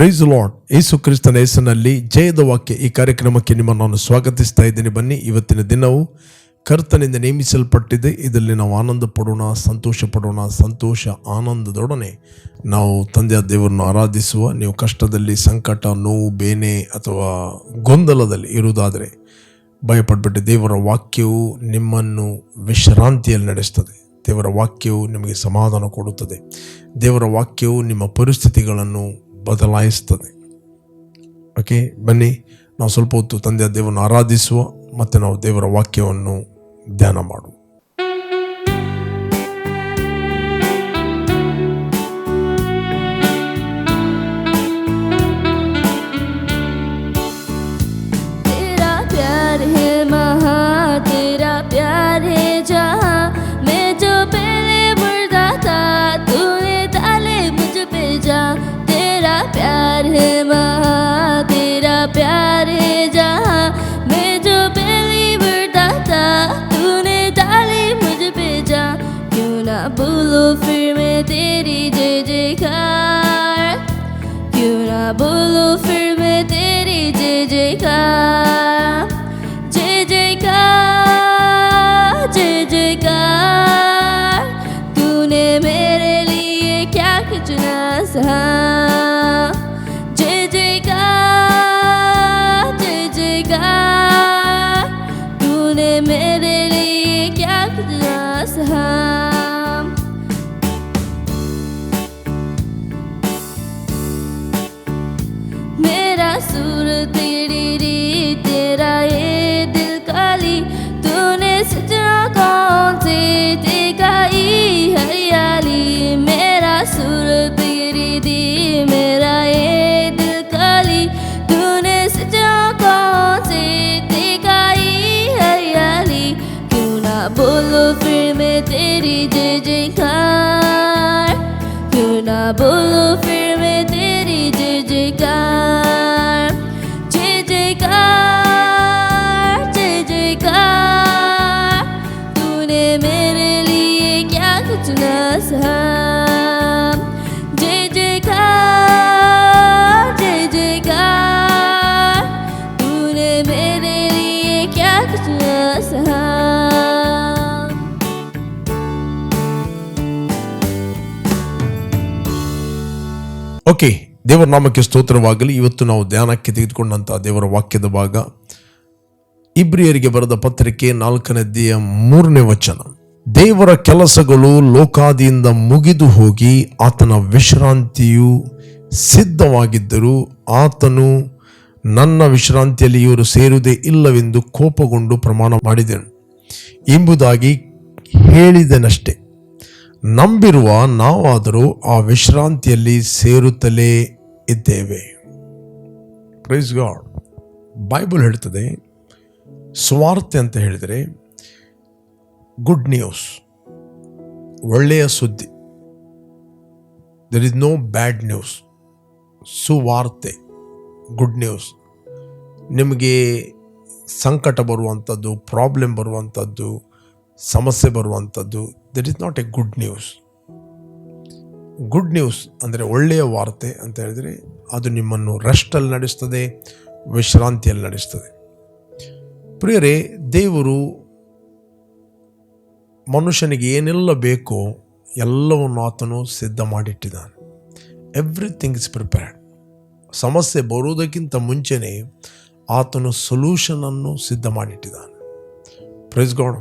Price lord ಯೇಸು ಕ್ರಿಸ್ತನ ಹೆಸರಿನಲ್ಲಿ ಜಯದ ವಾಕ್ಯ ಈ ಕಾರ್ಯಕ್ರಮಕ್ಕೆ ನಿಮ್ಮನ್ನು ನಾನು ಸ್ವಾಗತಿಸ್ತಾ ಇದ್ದೀನಿ. ಬನ್ನಿ, ಇವತ್ತಿನ ದಿನವು ಕರ್ತನಿಂದ ನೇಮಿಸಲ್ಪಟ್ಟಿದೆ. ಇದರಲ್ಲಿ ನಾವು ಆನಂದ ಪಡೋಣ, ಸಂತೋಷ ಪಡೋಣ, ಸಂತೋಷ, ಆನಂದದೊಡನೆ ನಾವು ತಂದೆಯ ದೇವರನ್ನು ಆರಾಧಿಸುವ, ನೀವು ಕಷ್ಟದಲ್ಲಿ, ಸಂಕಟ, ನೋವು, ಬೇನೆ ಅಥವಾ ಗೊಂದಲದಲ್ಲಿ ಇರುವುದಾದರೆ ಭಯಪಟ್ಬಿಟ್ಟು ದೇವರ ವಾಕ್ಯವು ನಿಮ್ಮನ್ನು ವಿಶ್ರಾಂತಿಯಲ್ಲಿ ನಡೆಸ್ತದೆ. ದೇವರ ವಾಕ್ಯವು ನಿಮಗೆ ಸಮಾಧಾನ ಕೊಡುತ್ತದೆ. ದೇವರ ವಾಕ್ಯವು ನಿಮ್ಮ ಪರಿಸ್ಥಿತಿಗಳನ್ನು ಬದಲಾಯಿಸ್ತದೆ. ಓಕೆ ಬನ್ನಿ, ನಾವು ಸ್ವಲ್ಪ ಹೊತ್ತು ತಂದೆಯ ದೇವರನ್ನು ಆರಾಧಿಸುವ ಮತ್ತು ನಾವು ದೇವರ ವಾಕ್ಯವನ್ನು ಧ್ಯಾನ ಮಾಡುವ. high. double of it. ದೇವರ ನಾಮಕ್ಕೆ ಸ್ತೋತ್ರವಾಗಲಿ. ಇವತ್ತು ನಾವು ಧ್ಯಾನಕ್ಕೆ ತೆಗೆದುಕೊಂಡಂತಹ ದೇವರ ವಾಕ್ಯದ ಭಾಗ ಇಬ್ರಿಯರಿಗೆ ಬರೆದ ಪತ್ರಿಕೆ ನಾಲ್ಕನೇದೆಯ ಮೂರನೇ ವಚನ. ದೇವರ ಕೆಲಸಗಳು ಲೋಕಾದಿಯಿಂದ ಮುಗಿದು ಹೋಗಿ ಆತನ ವಿಶ್ರಾಂತಿಯು ಸಿದ್ಧವಾಗಿದ್ದರೂ ಆತನು ನನ್ನ ವಿಶ್ರಾಂತಿಯಲ್ಲಿ ಇವರು ಸೇರುವುದೇ ಇಲ್ಲವೆಂದು ಕೋಪಗೊಂಡು ಪ್ರಮಾಣ ಮಾಡಿದನು. ಎಂಬುದಾಗಿ ಹೇಳಿದನಷ್ಟೇ. ನಂಬಿರುವ ನಾವಾದರೂ ಆ ವಿಶ್ರಾಂತಿಯಲ್ಲಿ ಸೇರುತ್ತಲೇ ಇದ್ದೇವೆ. ಪ್ರೈಸ್ ಗಾಡ್ ಬೈಬಲ್ ಹೇಳ್ತದೆ, ಸ್ವಾರ್ಥ ಅಂತ ಹೇಳಿದರೆ ಗುಡ್ ನ್ಯೂಸ್ ಒಳ್ಳೆಯ ಸುದ್ದಿ. There is no bad news ಸುವಾರ್ತೆ ಗುಡ್ ನ್ಯೂಸ್ ನಿಮಗೆ ಸಂಕಟ ಬರುವಂಥದ್ದು ಪ್ರಾಬ್ಲಮ್ ಬರುವಂಥದ್ದು, ಸಮಸ್ಯೆ ಬರುವಂಥದ್ದು that is not a good news good news ಅಂದರೆ ಒಳ್ಳೆಯ ವಾರ್ತೆ ಅಂತ ಹೇಳಿದರೆ ಅದು ನಿಮ್ಮನ್ನು ರೆಸ್ಟಲ್ಲಿ ನಡೆಸ್ತದೆ, ವಿಶ್ರಾಂತಿಯಲ್ಲಿ ನಡೆಸ್ತದೆ. ಪ್ರಿಯರೇ, ದೇವರು ಮನುಷ್ಯನಿಗೆ ಏನೆಲ್ಲ ಬೇಕೋ ಎಲ್ಲವನ್ನು ಆತನು ಸಿದ್ಧ ಮಾಡಿಟ್ಟಿದ್ದಾನೆ. ಎವ್ರಿಥಿಂಗ್ ಇಸ್ ಪ್ರಿಪೇರ್ಡ್ ಸಮಸ್ಯೆ ಬರುವುದಕ್ಕಿಂತ ಮುಂಚೆನೇ ಆತನು ಸೊಲ್ಯೂಷನನ್ನು ಸಿದ್ಧ ಮಾಡಿಟ್ಟಿದ್ದಾನೆ. ಪ್ರೈಸ್ ಗಾಡ್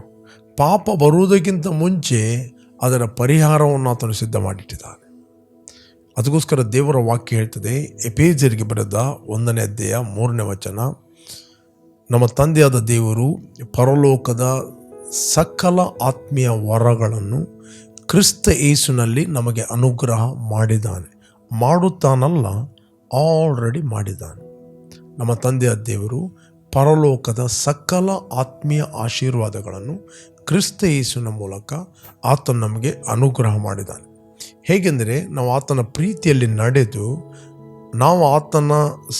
ಪಾಪ ಬರುವುದಕ್ಕಿಂತ ಮುಂಚೆ ಅದರ ಪರಿಹಾರವನ್ನು ಆತನು ಸಿದ್ಧ ಮಾಡಿಟ್ಟಿದ್ದಾನೆ. ಅದಕ್ಕೋಸ್ಕರ ದೇವರ ವಾಕ್ಯ ಹೇಳ್ತದೆ ಎಪೇಜರಿಗೆ ಬರೆದ ಒಂದನೇ ಅಧ್ಯಾಯ ಮೂರನೇ ವಚನ, ನಮ್ಮ ತಂದೆಯಾದ ದೇವರು ಪರಲೋಕದ ಸಕಲ ಆತ್ಮೀಯ ವರಗಳನ್ನು ಕ್ರಿಸ್ತ ಏಸುನಲ್ಲಿ ನಮಗೆ ಅನುಗ್ರಹ ಮಾಡಿದ್ದಾನೆ. ಮಾಡುತ್ತಾನಲ್ಲ, ಆಲ್ರೆಡಿ ಮಾಡಿದ್ದಾನೆ. ನಮ್ಮ ತಂದೆಯ ದೇವರು ಪರಲೋಕದ ಸಕಲ ಆತ್ಮೀಯ ಆಶೀರ್ವಾದಗಳನ್ನು ಕ್ರಿಸ್ತ ಯೇಸುವಿನ ಮೂಲಕ ಆತನು ನಮಗೆ ಅನುಗ್ರಹ ಮಾಡಿದ್ದಾನೆ. ಹೇಗೆಂದರೆ ನಾವು ಆತನ ಪ್ರೀತಿಯಲ್ಲಿ ನಡೆದು, ನಾವು ಆತನ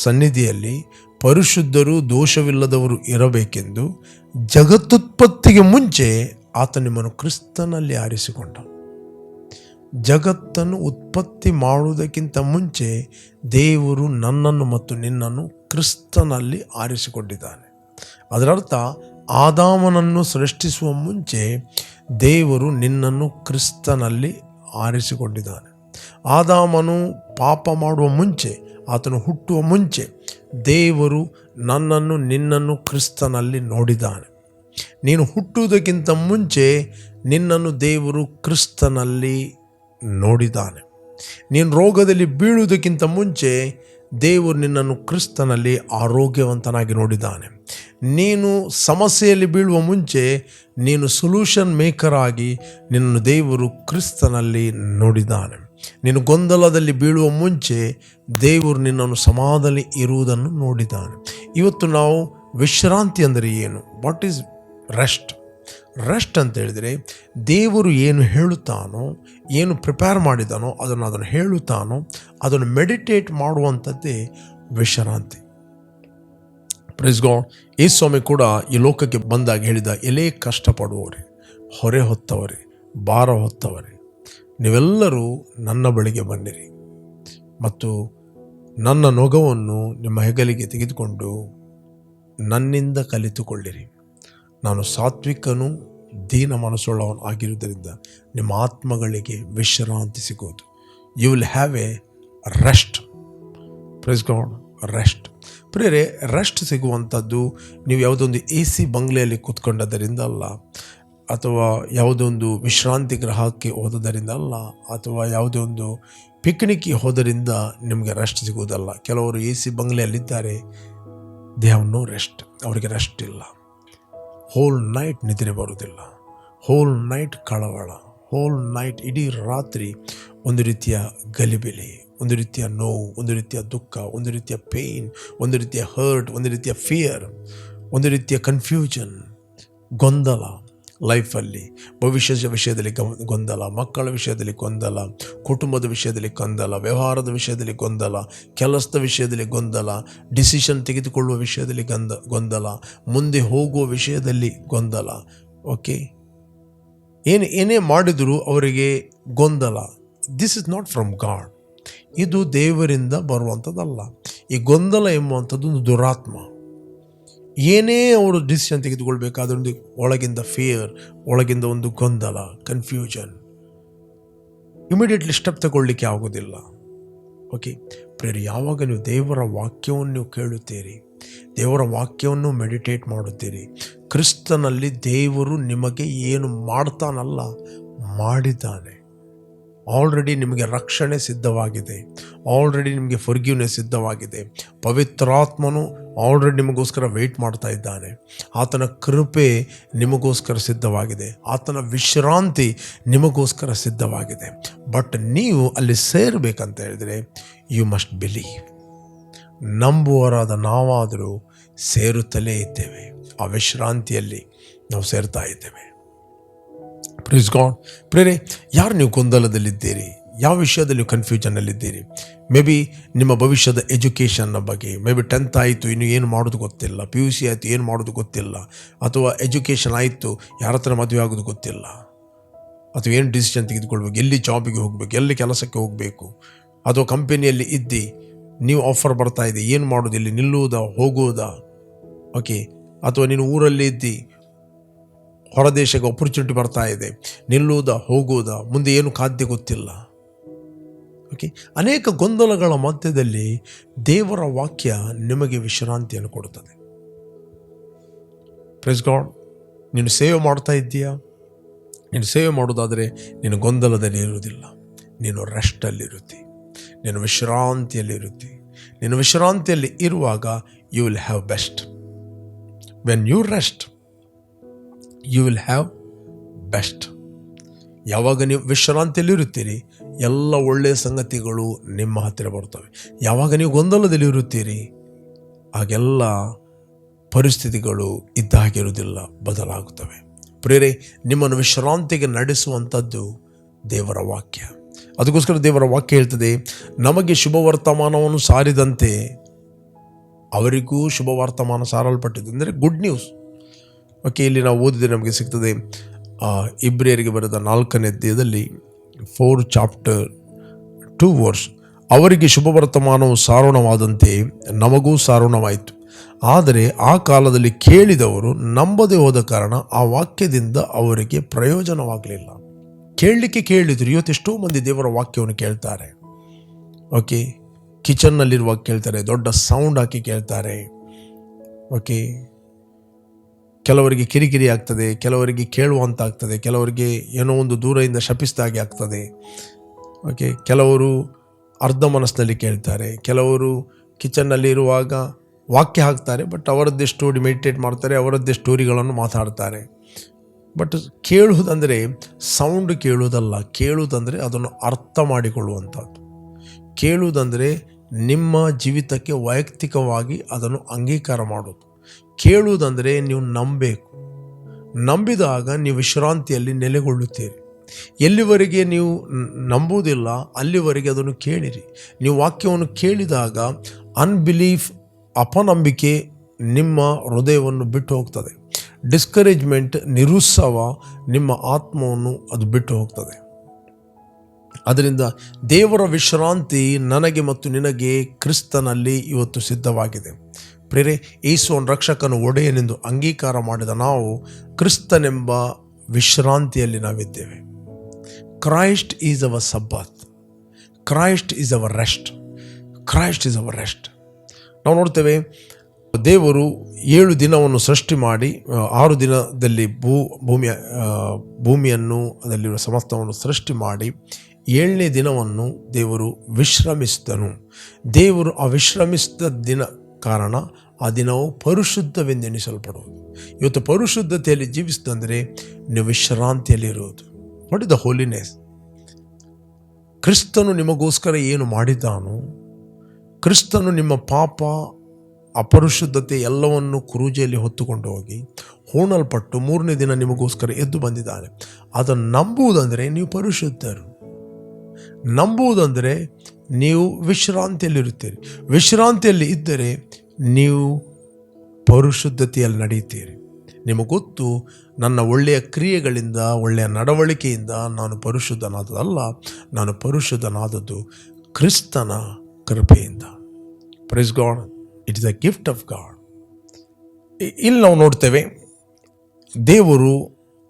ಸನ್ನಿಧಿಯಲ್ಲಿ ಪರಿಶುದ್ಧರು, ದೋಷವಿಲ್ಲದವರು ಇರಬೇಕೆಂದು ಜಗತ್ತುತ್ಪತ್ತಿಗೆ ಮುಂಚೆ ಆತ ನಿಮ್ಮನ್ನು ಕ್ರಿಸ್ತನಲ್ಲಿ ಆರಿಸಿಕೊಂಡ ಜಗತ್ತನ್ನು ಉತ್ಪತ್ತಿ ಮಾಡುವುದಕ್ಕಿಂತ ಮುಂಚೆ ದೇವರು ನನ್ನನ್ನು ಮತ್ತು ನಿನ್ನನ್ನು ಕ್ರಿಸ್ತನಲ್ಲಿ ಆರಿಸಿಕೊಂಡಿದ್ದಾನೆ. ಅದರರ್ಥ, ಆದಾಮನನ್ನು ಸೃಷ್ಟಿಸುವ ಮುಂಚೆ ದೇವರು ನಿನ್ನನ್ನು ಕ್ರಿಸ್ತನಲ್ಲಿ ಆರಿಸಿಕೊಂಡಿದ್ದಾನೆ. ಆದಾಮನು ಪಾಪ ಮಾಡುವ ಮುಂಚೆ, ಆತನು ಹುಟ್ಟುವ ಮುಂಚೆ ದೇವರು ನನ್ನನ್ನು ನಿನ್ನನ್ನು ಕ್ರಿಸ್ತನಲ್ಲಿ ನೋಡಿದ್ದಾನೆ. ನೀನು ಹುಟ್ಟುವುದಕ್ಕಿಂತ ಮುಂಚೆ ನಿನ್ನನ್ನು ದೇವರು ಕ್ರಿಸ್ತನಲ್ಲಿ ನೋಡಿದ್ದಾನೆ. ನೀನು ರೋಗದಲ್ಲಿ ಬೀಳುವುದಕ್ಕಿಂತ ಮುಂಚೆ ದೇವರು ನಿನ್ನನ್ನು ಕ್ರಿಸ್ತನಲ್ಲಿ ಆರೋಗ್ಯವಂತನಾಗಿ ನೋಡಿದ್ದಾನೆ. ನೀನು ಸಮಸ್ಯೆಯಲ್ಲಿ ಬೀಳುವ ಮುಂಚೆ ನೀನು ಸೊಲ್ಯೂಷನ್ ಮೇಕರ್ ಆಗಿ ನಿನ್ನನ್ನು ದೇವರು ಕ್ರಿಸ್ತನಲ್ಲಿ ನೋಡಿದ್ದಾನೆ. ನೀನು ಗೊಂದಲದಲ್ಲಿ ಬೀಳುವ ಮುಂಚೆ ದೇವರು ನಿನ್ನನ್ನು ಸಮಾಧಾನ ಇರುವುದನ್ನು ನೋಡಿದ್ದಾನೆ. ಇವತ್ತು ನಾವು ವಿಶ್ರಾಂತಿ ಅಂದರೆ ಏನು? ವಾಟ್ ಈಸ್ ರೆಸ್ಟ್ ರೆಸ್ಟ್ ಅಂತ ಹೇಳಿದರೆ, ದೇವರು ಏನು ಹೇಳುತ್ತಾನೋ, ಏನು ಪ್ರಿಪೇರ್ ಮಾಡಿದಾನೋ ಅದನ್ನು ಅದನ್ನು ಹೇಳುತ್ತಾನೋ, ಅದನ್ನು ಮೆಡಿಟೇಟ್ ಮಾಡುವಂಥದ್ದೇ ವಿಶ್ರಾಂತಿ ಪ್ರೆಸ್ ಗಾಡ್ ಈ ಸ್ವಾಮಿ ಕೂಡ ಈ ಲೋಕಕ್ಕೆ ಬಂದಾಗ ಹೇಳಿದ, ಎಲೆ ಕಷ್ಟಪಡುವವರೇ, ಹೊರೆ ಹೊತ್ತವರೇ, ಭಾರ ಹೊತ್ತವರೇ, ನೀವೆಲ್ಲರೂ ನನ್ನ ಬಳಿಗೆ ಬನ್ನಿರಿ ಮತ್ತು ನನ್ನ ನೊಗವನ್ನು ನಿಮ್ಮ ಹೆಗಲಿಗೆ ತೆಗೆದುಕೊಂಡು ನನ್ನಿಂದ ಕಲಿತುಕೊಳ್ಳಿರಿ. ನಾನು ಸಾತ್ವಿಕನು ದೀನ ಮನಸ್ಸುಳ್ಳವನು ಆಗಿರುವುದರಿಂದ ನಿಮ್ಮ ಆತ್ಮಗಳಿಗೆ ವಿಶ್ರಾಂತಿ ಸಿಗೋದು you will have a rest praise God rest prayer rest ಸಿಗುವಂಥದ್ದು ನೀವು ಯಾವುದೊಂದು ಎ ಸಿ ಬಂಗ್ಲೆಯಲ್ಲಿ ಕೂತ್ಕೊಂಡದರಿಂದ ಅಲ್ಲ, ಅಥವಾ ಯಾವುದೊಂದು ವಿಶ್ರಾಂತಿ ಗೃಹಕ್ಕೆ ಹೋದದರಿಂದ ಅಲ್ಲ, ಅಥವಾ ಯಾವುದೇ ಒಂದು ಪಿಕ್ನಿಕ್ಗೆ ಹೋದರಿಂದ ನಿಮಗೆ ರೆಸ್ಟ್ ಸಿಗುವುದಲ್ಲ. ಕೆಲವರು ಎ ಸಿ ಬಂಗ್ಲೆಯಲ್ಲಿದ್ದಾರೆ ದೇ ಹ್ಯಾವ್ ನೋ ರೆಸ್ಟ್ ಅವರಿಗೆ ರೆಸ್ಟ್ ಇಲ್ಲ. ಹೋಲ್ ನೈಟ್ ನಿದ್ರೆ ಬರುವುದಿಲ್ಲ. ಹೋಲ್ ನೈಟ್ ಕಳವಳ. ಹೋಲ್ ನೈಟ್ ಇಡೀ ರಾತ್ರಿ ಒಂದು ರೀತಿಯ ಗಲಿಬಿಲಿ, ಒಂದು ರೀತಿಯ ನೋವು, ಒಂದು ರೀತಿಯ ದುಃಖ, ಒಂದು ರೀತಿಯ ಪೇಯ್ನ್ ಒಂದು ರೀತಿಯ ಹರ್ಟ್ ಒಂದು ರೀತಿಯ ಫಿಯರ್ ಒಂದು ರೀತಿಯ ಕನ್ಫ್ಯೂಷನ್ ಗೊಂದಲ. ಲೈಫಲ್ಲಿ, ಭವಿಷ್ಯದ ವಿಷಯದಲ್ಲಿ ಗೊಂದಲ, ಮಕ್ಕಳ ವಿಷಯದಲ್ಲಿ ಗೊಂದಲ, ಕುಟುಂಬದ ವಿಷಯದಲ್ಲಿ ಗೊಂದಲ, ವ್ಯವಹಾರದ ವಿಷಯದಲ್ಲಿ ಗೊಂದಲ, ಕೆಲಸದ ವಿಷಯದಲ್ಲಿ ಗೊಂದಲ ಡಿಸಿಷನ್ ತೆಗೆದುಕೊಳ್ಳುವ ವಿಷಯದಲ್ಲಿ ಗಂದ, ಗೊಂದಲ, ಮುಂದೆ ಹೋಗುವ ವಿಷಯದಲ್ಲಿ ಗೊಂದಲ ಓಕೆ ಏನು, ಏನೇ ಮಾಡಿದರೂ ಅವರಿಗೆ ಗೊಂದಲ. This is not from God ಇದು ದೇವರಿಂದ ಬರುವಂಥದ್ದಲ್ಲ. ಈ ಗೊಂದಲ ಎಂಬುವಂಥದ್ದು ಒಂದು ದುರಾತ್ಮ. ಏನೇ ಅವರು ಡಿಸಿಷನ್ ತೆಗೆದುಕೊಳ್ಬೇಕಾದ್ರೆ ಒಂದು ಒಳಗಿಂದ ಫಿಯರ್ ಒಳಗಿಂದ ಒಂದು ಗೊಂದಲ ಕನ್ಫ್ಯೂಷನ್ ಇಮಿಡಿಯೇಟ್ಲಿ ಸ್ಟೆಪ್ ತಗೊಳ್ಳಿಕ್ಕೆ ಆಗೋದಿಲ್ಲ. ಓಕೆ ಪ್ರೇರಿ ಯಾವಾಗ ನೀವು ದೇವರ ವಾಕ್ಯವನ್ನು ಕೇಳುತ್ತೀರಿ, ದೇವರ ವಾಕ್ಯವನ್ನು ಮೆಡಿಟೇಟ್ ಮಾಡುತ್ತೀರಿ, ಕ್ರಿಸ್ತನಲ್ಲಿ ದೇವರು ನಿಮಗೆ ಏನು ಮಾಡ್ತಾನಲ್ಲ, ಮಾಡಿದ್ದಾನೆ. ಆಲ್ರೆಡಿ ನಿಮಗೆ ರಕ್ಷಣೆ ಸಿದ್ಧವಾಗಿದೆ. ಆಲ್ರೆಡಿ ನಿಮಗೆ ಫರ್ಗ್ಯೂನೆಸ್ ಸಿದ್ಧವಾಗಿದೆ. ಪವಿತ್ರಾತ್ಮನು ಆಲ್ರೆಡಿ ನಿಮಗೋಸ್ಕರ ವೆಯ್ಟ್ ಮಾಡ್ತಾ ಇದ್ದಾನೆ. ಆತನ ಕೃಪೆ ನಿಮಗೋಸ್ಕರ ಸಿದ್ಧವಾಗಿದೆ. ಆತನ ವಿಶ್ರಾಂತಿ ನಿಮಗೋಸ್ಕರ ಸಿದ್ಧವಾಗಿದೆ. ಬಟ್ ನೀವು ಅಲ್ಲಿ ಸೇರಬೇಕಂತ ಹೇಳಿದರೆ ಯು ಮಸ್ಟ್ ಬಿಲೀವ್ ನಂಬುವರಾದ ನಾವಾದರೂ ಸೇರುತ್ತಲೇ ಇದ್ದೇವೆ. ಆ ವಿಶ್ರಾಂತಿಯಲ್ಲಿ ನಾವು ಸೇರ್ತಾ ಇದ್ದೇವೆ. ಪ್ಲೀಸ್ ಗಾಡ್ ಪ್ರೇರೆ ಯಾರು ನೀವು ಗೊಂದಲದಲ್ಲಿದ್ದೀರಿ? ಯಾವ ವಿಷಯದಲ್ಲಿ ಕನ್ಫ್ಯೂಷನಲ್ಲಿದ್ದೀರಿ ಮೇ ಬಿ ನಿಮ್ಮ ಭವಿಷ್ಯದ ಎಜುಕೇಷನ್ನ ಬಗ್ಗೆ. ಮೇ ಬಿ ಟೆಂತ್ ಆಯಿತು, ಇನ್ನು ಏನು ಮಾಡೋದು ಗೊತ್ತಿಲ್ಲ. ಪಿ ಯು ಸಿ ಆಯಿತು, ಏನು ಮಾಡೋದು ಗೊತ್ತಿಲ್ಲ. ಅಥವಾ ಎಜುಕೇಷನ್ ಆಯಿತು, ಯಾರ ಹತ್ರ ಮದುವೆ ಆಗೋದು ಗೊತ್ತಿಲ್ಲ. ಅಥವಾ ಏನು ಡಿಸಿಷನ್ ತೆಗೆದುಕೊಳ್ಬೇಕು? ಎಲ್ಲಿ ಜಾಬಿಗೆ ಹೋಗಬೇಕು? ಎಲ್ಲಿ ಕೆಲಸಕ್ಕೆ ಹೋಗಬೇಕು? ಅಥವಾ ಕಂಪನಿಯಲ್ಲಿ ಇದ್ದು, ನೀವು ಆಫರ್ ಬರ್ತಾ ಇದೆ, ಏನು ಮಾಡೋದು? ಇಲ್ಲಿ ನಿಲ್ಲುವುದಾ? ಹೋಗುವುದಾ? ಓಕೆ ಅಥವಾ ನೀನು ಊರಲ್ಲಿ ಇದ್ದು ಹೊರದೇಶಕ್ಕೆ ಅಪರ್ಚುನಿಟಿ ಬರ್ತಾ ಇದೆ. ನಿಲ್ಲುವುದ, ಹೋಗುವುದ, ಮುಂದೆ ಏನು ಖಾದ್ಯ ಗೊತ್ತಿಲ್ಲ. ಓಕೆ ಅನೇಕ ಗೊಂದಲಗಳ ಮಧ್ಯದಲ್ಲಿ ದೇವರ ವಾಕ್ಯ ನಿಮಗೆ ವಿಶ್ರಾಂತಿಯನ್ನು ಕೊಡುತ್ತದೆ. ಪ್ರೆಸ್ ಗಾಡ್ ನೀನು ಸೇವೆ ಮಾಡ್ತಾ ಇದ್ದೀಯಾ? ನೀನು ಸೇವೆ ಮಾಡೋದಾದರೆ ನೀನು ಗೊಂದಲದಲ್ಲಿ ಇರುವುದಿಲ್ಲ. ನೀನು ರೆಸ್ಟಲ್ಲಿರುತ್ತಿ ನೀನು ವಿಶ್ರಾಂತಿಯಲ್ಲಿರುತ್ತಿ. ನೀನು ವಿಶ್ರಾಂತಿಯಲ್ಲಿ ಇರುವಾಗ you will have best when you rest you will have best ಯಾವಾಗ ನೀವು ವಿಶ್ರಾಂತಿಯಲ್ಲಿರುತ್ತೀರಿ, ಎಲ್ಲ ಒಳ್ಳೆಯ ಸಂಗತಿಗಳು ನಿಮ್ಮ ಹತ್ತಿರ ಬರ್ತವೆ ಯಾವಾಗ ನೀವು ಗೊಂದಲದಲ್ಲಿ ಇರುತ್ತೀರಿ ಆಗೆಲ್ಲ ಪರಿಸ್ಥಿತಿಗಳು ಇದ್ದಾಗಿರುವುದಿಲ್ಲ, ಬದಲಾಗುತ್ತವೆ. ಪ್ರೇರೆ ನಿಮ್ಮನ್ನು ವಿಶ್ರಾಂತಿಗೆ ನಡೆಸುವಂಥದ್ದು ದೇವರ ವಾಕ್ಯ. ಅದಕ್ಕೋಸ್ಕರ ದೇವರ ವಾಕ್ಯ ಹೇಳ್ತದೆ, ನಮಗೆ ಶುಭ ವರ್ತಮಾನವನ್ನು ಸಾರಿದಂತೆ ಅವರಿಗೂ ಶುಭ ವರ್ತಮಾನ ಸಾರಲ್ಪಟ್ಟಿದೆ. ಅಂದರೆ ಗುಡ್ ನ್ಯೂಸ್ ಓಕೆ ಇಲ್ಲಿ ನಾವು ಓದಿದ್ರೆ ನಮಗೆ ಸಿಗ್ತದೆ ಇಬ್ರಿಯರಿಗೆ ಬರೆದ ನಾಲ್ಕನೇ ಅಧ್ಯಯದಲ್ಲಿ ಫೋರ್ ಚಾಪ್ಟರ್ ಟೂ ವರ್ಸ್ ಅವರಿಗೆ ಶುಭ ವರ್ತಮಾನವು ಸಾರೋಣವಾದಂತೆ ನಮಗೂ ಸಾರೋಣವಾಯಿತು. ಆದರೆ ಆ ಕಾಲದಲ್ಲಿ ಕೇಳಿದವರು ನಂಬದೆ ಹೋದ ಕಾರಣ ಆ ವಾಕ್ಯದಿಂದ ಅವರಿಗೆ ಪ್ರಯೋಜನವಾಗಲಿಲ್ಲ. ಕೇಳಲಿಕ್ಕೆ ಕೇಳಿದ್ರು, ಇವತ್ತೆಷ್ಟೋ ಮಂದಿ ದೇವರ ವಾಕ್ಯವನ್ನು ಕೇಳ್ತಾರೆ. ಓಕೆ ಕಿಚನ್ನಲ್ಲಿರುವಾಗ ಕೇಳ್ತಾರೆ, ದೊಡ್ಡ ಸೌಂಡ್ ಹಾಕಿ ಕೇಳ್ತಾರೆ. ಓಕೆ ಕೆಲವರಿಗೆ ಕಿರಿಕಿರಿ ಆಗ್ತದೆ, ಕೆಲವರಿಗೆ ಕೇಳುವಂತ ಆಗ್ತದೆ ಕೆಲವರಿಗೆ ಏನೋ ಒಂದು ದೂರದಿಂದ ಶಪಿಸಿದಾಗೆ ಆಗ್ತದೆ. ಓಕೆ, ಕೆಲವರು ಅರ್ಧ ಮನಸ್ಸಿನಲ್ಲಿ ಕೇಳ್ತಾರೆ, ಕೆಲವರು ಕಿಚನ್ನಲ್ಲಿ ಇರುವಾಗ ವಾಕ್ಯ ಹಾಕ್ತಾರೆ, ಬಟ್ ಅವರದ್ದೇ ಸ್ಟೋರಿ ಮೆಡಿಟೇಟ್ ಮಾಡ್ತಾರೆ, ಅವರದ್ದೇ ಸ್ಟೋರಿಗಳನ್ನು ಮಾತಾಡ್ತಾರೆ. ಬಟ್ ಕೇಳುವುದಂದರೆ ಸೌಂಡ್ ಕೇಳುವುದಲ್ಲ, ಕೇಳುವುದಂದರೆ ಅದನ್ನು ಅರ್ಥ ಮಾಡಿಕೊಳ್ಳುವಂಥದ್ದು. ಕೇಳುವುದಂದರೆ ನಿಮ್ಮ ಜೀವಿತಕ್ಕೆ ವೈಯಕ್ತಿಕವಾಗಿ ಅದನ್ನು ಅಂಗೀಕಾರ ಮಾಡೋದು. ಕೇಳುವುದಂದರೆ ನೀವು ನಂಬಬೇಕು. ನಂಬಿದಾಗ ನೀವು ವಿಶ್ರಾಂತಿಯಲ್ಲಿ ನೆಲೆಗೊಳ್ಳುತ್ತೀರಿ. ಎಲ್ಲಿವರೆಗೆ ನೀವು ನಂಬುವುದಿಲ್ಲ, ಅಲ್ಲಿವರೆಗೆ ಅದನ್ನು ಕೇಳಿರಿ. ನೀವು ವಾಕ್ಯವನ್ನು ಕೇಳಿದಾಗ ಅನ್ಬಿಲೀಫ್ ಅಪನಂಬಿಕೆ ನಿಮ್ಮ ಹೃದಯವನ್ನು ಬಿಟ್ಟು ಹೋಗ್ತದೆ ಡಿಸ್ಕರೇಜ್ಮೆಂಟ್ ನಿರುತ್ಸವ ನಿಮ್ಮ ಆತ್ಮವನ್ನು ಅದು ಬಿಟ್ಟು ಹೋಗ್ತದೆ ಅದರಿಂದ ದೇವರ ವಿಶ್ರಾಂತಿ ನನಗೆ ಮತ್ತು ನಿನಗೆ ಕ್ರಿಸ್ತನಲ್ಲಿ ಇವತ್ತು ಸಿದ್ಧವಾಗಿದೆ. ಪ್ರೇರೆ ಯೇಸುವನ್ ರಕ್ಷಕನು ಒಡೆಯನೆಂದು ಅಂಗೀಕಾರ ಮಾಡಿದ ನಾವು ಕ್ರಿಸ್ತನೆಂಬ ವಿಶ್ರಾಂತಿಯಲ್ಲಿ ನಾವಿದ್ದೇವೆ. Christ is our sabbath. Christ is our rest. Christ is our rest. ನಾವು ನೋಡ್ತೇವೆ, ದೇವರು ಏಳು ದಿನವನ್ನು ಸೃಷ್ಟಿ ಮಾಡಿ ಆರು ದಿನದಲ್ಲಿ ಭೂ ಭೂಮಿಯ ಭೂಮಿಯನ್ನು, ಅದರಲ್ಲಿರುವ ಸಮಸ್ತವನ್ನು ಸೃಷ್ಟಿ ಮಾಡಿ, ಏಳನೇ ದಿನವನ್ನು ದೇವರು ವಿಶ್ರಮಿಸಿದನು. ದೇವರು ಆ ವಿಶ್ರಮಿಸಿದ ದಿನ ಕಾರಣ ಆ ದಿನವು ಪರಿಶುದ್ಧವೆಂದೆಣಿಸಲ್ಪಡುವುದು. ಇವತ್ತು ಪರಿಶುದ್ಧತೆಯಲ್ಲಿ ಜೀವಿಸಿದಂದರೆ ನೀವು ವಿಶ್ರಾಂತಿಯಲ್ಲಿರುವುದು ವಾಟ್ ಇಸ್ ದ ಹೋಲಿನೆಸ್ ಕ್ರಿಸ್ತನು ನಿಮಗೋಸ್ಕರ ಏನು ಮಾಡಿದ್ದಾನೋ, ಕ್ರಿಸ್ತನು ನಿಮ್ಮ ಪಾಪ, ಅಪರಿಶುದ್ಧತೆ ಎಲ್ಲವನ್ನು ಕುರುಜೆಯಲ್ಲಿ ಹೊತ್ತುಕೊಂಡು ಹೋಗಿ ಹೂಣಲ್ಪಟ್ಟು ಮೂರನೇ ದಿನ ನಿಮಗೋಸ್ಕರ ಎದ್ದು ಬಂದಿದ್ದಾನೆ. ಅದನ್ನು ನಂಬುವುದಂದರೆ ನೀವು ಪರಿಶುದ್ಧರು. ನಂಬುವುದಂದರೆ ನೀವು ವಿಶ್ರಾಂತಿಯಲ್ಲಿರುತ್ತೀರಿ. ವಿಶ್ರಾಂತಿಯಲ್ಲಿ ಇದ್ದರೆ ನೀವು ಪರಿಶುದ್ಧತೆಯಲ್ಲಿ ನಡೆಯುತ್ತೀರಿ. ನಿಮಗೆ ಗೊತ್ತು, ನನ್ನ ಒಳ್ಳೆಯ ಕ್ರಿಯೆಗಳಿಂದ, ಒಳ್ಳೆಯ ನಡವಳಿಕೆಯಿಂದ ನಾನು ಪರಿಶುದ್ಧನಾದದಲ್ಲ ನಾನು ಪರಿಶುದ್ಧನಾದದ್ದು ಕ್ರಿಸ್ತನ ಕೃಪೆಯಿಂದ. Praise God it is a gift of God ಇಲ್ಲಿ ನಾವು ನೋಡ್ತೇವೆ, ದೇವರು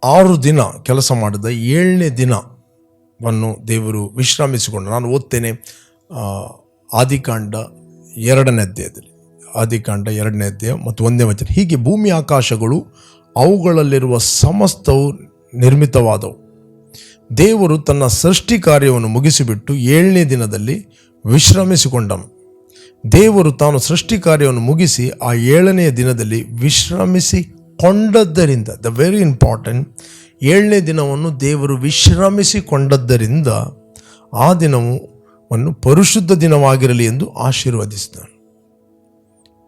ಆರು ದಿನ ಕೆಲಸ ಮಾಡಿದ ಏಳನೇ ದಿನವನ್ನು ದೇವರು ವಿಶ್ರಾಮಿಸಿಕೊಂಡು. ನಾನು ಓದ್ತೇನೆ ಆದಿಕಾಂಡ ಎರಡನೇ ಅಧ್ಯಾಯದಲ್ಲಿ. ಆದಿಕಾಂಡ ಎರಡನೇ ಅಧ್ಯಾಯ ಮತ್ತು ಒಂದೇ ವಚನ. ಹೀಗೆ ಭೂಮಿ ಆಕಾಶಗಳು ಅವುಗಳಲ್ಲಿರುವ ಸಮಸ್ತವು ನಿರ್ಮಿತವಾದವು. ದೇವರು ತನ್ನ ಸೃಷ್ಟಿ ಕಾರ್ಯವನ್ನು ಮುಗಿಸಿಬಿಟ್ಟು ಏಳನೇ ದಿನದಲ್ಲಿ ವಿಶ್ರಮಿಸಿಕೊಂಡನು. ದೇವರು ತಾನು ಸೃಷ್ಟಿ ಕಾರ್ಯವನ್ನು ಮುಗಿಸಿ ಆ ಏಳನೆಯ ದಿನದಲ್ಲಿ ವಿಶ್ರಮಿಸಿಕೊಂಡದ್ದರಿಂದ ದ ವೆರಿ ಇಂಪಾರ್ಟೆಂಟ್ ಏಳನೇ ದಿನವನ್ನು ದೇವರು ವಿಶ್ರಮಿಸಿಕೊಂಡದ್ದರಿಂದ ಆ ದಿನವನ್ನು ಪರಿಶುದ್ಧ ದಿನವಾಗಿರಲಿ ಎಂದು ಆಶೀರ್ವದಿಸಿದನು.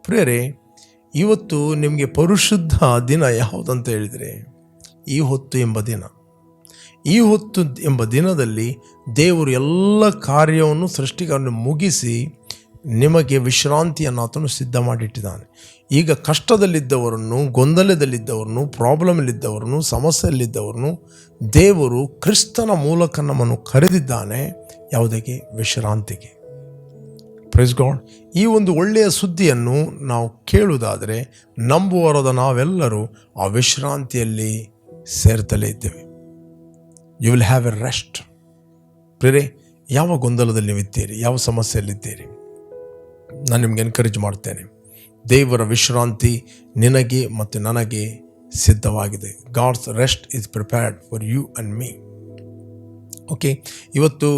ಪ್ರೇರೆ, ಇವತ್ತು ನಿಮಗೆ ಪರಿಶುದ್ಧ ದಿನ ಯಾವುದಂತ ಹೇಳಿದರೆ, ಈ ಹೊತ್ತು ಎಂಬ ದಿನ. ಈ ಹೊತ್ತು ಎಂಬ ದಿನದಲ್ಲಿ ದೇವರು ಎಲ್ಲ ಕಾರ್ಯವನ್ನು ಸೃಷ್ಟಿಗಳನ್ನು ಮುಗಿಸಿ ನಿಮಗೆ ವಿಶ್ರಾಂತಿಯನ್ನು ಆತನು ಸಿದ್ಧ ಮಾಡಿಟ್ಟಿದ್ದಾನೆ. ಈಗ ಕಷ್ಟದಲ್ಲಿದ್ದವರನ್ನು, ಗೊಂದಲದಲ್ಲಿದ್ದವರನ್ನು ಪ್ರಾಬ್ಲಮಲ್ಲಿದ್ದವರನ್ನು ಸಮಸ್ಯೆಯಲ್ಲಿದ್ದವರನ್ನು ದೇವರು ಕ್ರಿಸ್ತನ ಮೂಲಕ ನಮ್ಮನ್ನು ಕರೆದಿದ್ದಾನೆ. ಯಾವುದಕ್ಕೆ? ವಿಶ್ರಾಂತಿಗೆ. ಪ್ರೈಸ್ ಗಾಡ್ ಈ ಒಂದು ಒಳ್ಳೆಯ ಸುದ್ದಿಯನ್ನು ನಾವು ಕೇಳುವುದಾದರೆ ನಂಬುವರದ ನಾವೆಲ್ಲರೂ ಆ ವಿಶ್ರಾಂತಿಯಲ್ಲಿ ಸೇರ್ತಲೇ ಇದ್ದೇವೆ. You will have a rest prayer ಯಾವ ಗೊಂದಲದಲ್ಲಿ ನೀವಿದ್ದೀರಿ ಯಾವ ಸಮಸ್ಯೆಯಲ್ಲಿದ್ದೀರಿ? ನಾನು ನಿಮ್ಗೆ ಎನ್ಕರೇಜ್ ಮಾಡ್ತೇನೆ. ದೇವರ ವಿಶ್ರಾಂತಿ ನಿನಗೆ ಮತ್ತು ನನಗೆ ಸಿದ್ಧವಾಗಿದೆ. God's rest is prepared for you and me okay ಇವತ್ತು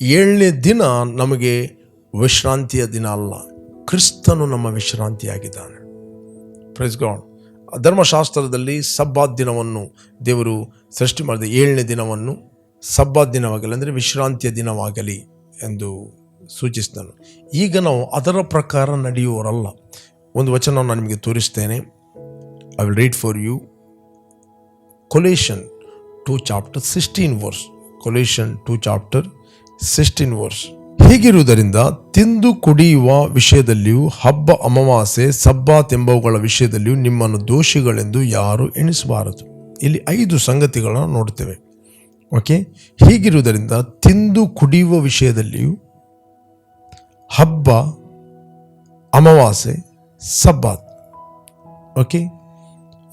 ಏಳನೇ ದಿನ ನಮಗೆ ವಿಶ್ರಾಂತಿಯ ದಿನ ಅಲ್ಲ. ಕ್ರಿಸ್ತನು ನಮ್ಮ ವಿಶ್ರಾಂತಿಯಾಗಿದ್ದಾನೆ. ಪ್ರೈಸ್ ಗಾಡ್ ಧರ್ಮಶಾಸ್ತ್ರದಲ್ಲಿ ಸಬ್ಬಾ ದಿನವನ್ನು ದೇವರು ಸೃಷ್ಟಿ ಮಾಡಿದ ಏಳನೇ ದಿನವನ್ನು ಸಬ್ಬಾ ದಿನವಾಗಲಿ, ಅಂದರೆ ವಿಶ್ರಾಂತಿಯ ದಿನವಾಗಲಿ ಎಂದು ಸೂಚಿಸಿದನು. ಈಗ ನಾವು ಅದರ ಪ್ರಕಾರ ನಡೆಯುವವರಲ್ಲ. ಒಂದು ವಚನ ನಾನು ನಿಮಗೆ ತೋರಿಸ್ತೇನೆ. I will read for you Colossians two chapter sixteen verse Colossians two chapter sixteen verse ಹೀಗಿರುವುದರಿಂದ ತಿಂದು ಕುಡಿಯುವ ವಿಷಯದಲ್ಲಿಯೂ, ಹಬ್ಬ ಅಮಾವಾಸ್ಯೆ, ಸಬ್ಬಾತ್ ಎಂಬವುಗಳ ವಿಷಯದಲ್ಲಿಯೂ ನಿಮ್ಮನ್ನು ದೋಷಿಗಳೆಂದು ಯಾರು ಎಣಿಸಬಾರದು. ಇಲ್ಲಿ ಐದು ಸಂಗತಿಗಳನ್ನು ನೋಡ್ತೇವೆ. ಓಕೆ ಹೀಗಿರುವುದರಿಂದ ತಿಂದು ಕುಡಿಯುವ ವಿಷಯದಲ್ಲಿಯೂ ಹಬ್ಬ, ಅಮಾವಾಸ್ಯೆ, ಸಬ್ಬಾತ್. ಓಕೆ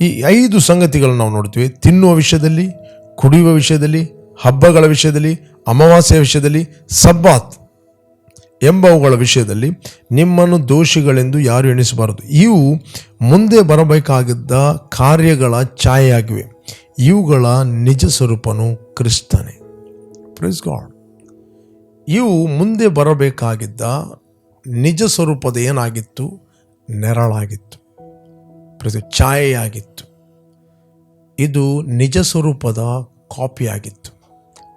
ಈ ಐದು ಸಂಗತಿಗಳನ್ನು ನಾವು ನೋಡ್ತೀವಿ. ತಿನ್ನುವ ವಿಷಯದಲ್ಲಿ, ಕುಡಿಯುವ ವಿಷಯದಲ್ಲಿ, ಹಬ್ಬಗಳ ವಿಷಯದಲ್ಲಿ ಅಮಾವಾಸ್ಯೆಯ ವಿಷಯದಲ್ಲಿ, ಸಬ್ಬಾತ್ ಎಂಬವುಗಳ ವಿಷಯದಲ್ಲಿ ನಿಮ್ಮನ್ನು ದೋಷಿಗಳೆಂದು ಯಾರು ಎಣಿಸಬಾರದು. ಇವು ಮುಂದೆ ಬರಬೇಕಾಗಿದ್ದ ಕಾರ್ಯಗಳ ಛಾಯೆಯಾಗಿವೆ. ಇವುಗಳ ನಿಜ ಸ್ವರೂಪನು ಕ್ರಿಸ್ತನೇ. ಪ್ರೈಸ್ ಗಾಡ್ ಇವು ಮುಂದೆ ಬರಬೇಕಾಗಿದ್ದ ನಿಜ ಸ್ವರೂಪದ ಏನಾಗಿತ್ತು? ನೆರಳಾಗಿತ್ತು. ಪ್ರತಿ ಛಾಯೆಯಾಗಿತ್ತು. ಇದು ನಿಜ ಸ್ವರೂಪದ ಕಾಪಿಯಾಗಿತ್ತು.